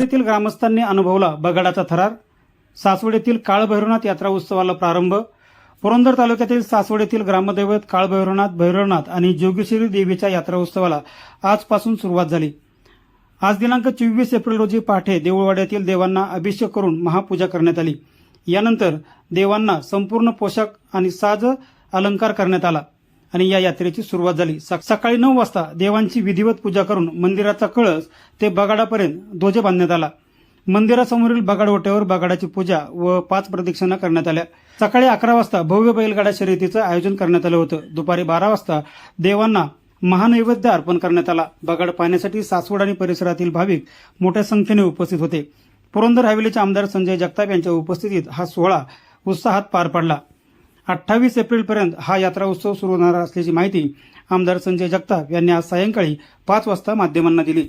येथील ग्रामस्थांनी अनुभवला बगाडाचा थरार. सासवड येथील काळभैरवनाथ यात्रा उत्सवाला प्रारंभ. पुरंदर तालुक्यातील सासवड येथील ग्रामदैवत काळभैरवनाथ भैरवनाथ आणि जोगेश्वरी देवीच्या यात्रा उत्सवाला आजपासून सुरुवात झाली. आज दिनांक चोवीस एप्रिल रोजी पहाटे देऊळवाड्यातील देवांना अभिषेक करून महापूजा करण्यात आली. यानंतर देवांना संपूर्ण पोशाख आणि साज अलंकार करण्यात आला. आणि या यात्रेची सुरुवात झाली. सकाळी नऊ वाजता देवांची विधिवत पूजा करून मंदिराचा कळस ते बगाडापर्यंत ध्वज बांधण्यात आला. मंदिरासमोरील बगाड ओट्यावर बगाडाची पूजा व पाच प्रदक्षिणा करण्यात आल्या. सकाळी अकरा वाजता भव्य बैलगाडा शर्यतीचं आयोजन करण्यात आलं होतं. दुपारी बारा वाजता देवांना महानैवेद्य अर्पण करण्यात आला. बगाड पाहण्यासाठी सासवड आणि परिसरातील भाविक मोठ्या संख्येने उपस्थित होते. पुरंदर हवेलीचे आमदार संजय जगताप यांच्या उपस्थितीत हा सोहळा उत्साहात पार पडला. अठ्ठावीस एप्रिलपर्यंत हा यात्रा उत्सव सुरू होणार असल्याची माहिती आमदार संजय जगताप यांनी आज सायंकाळी पाच वाजता माध्यमांना दिली.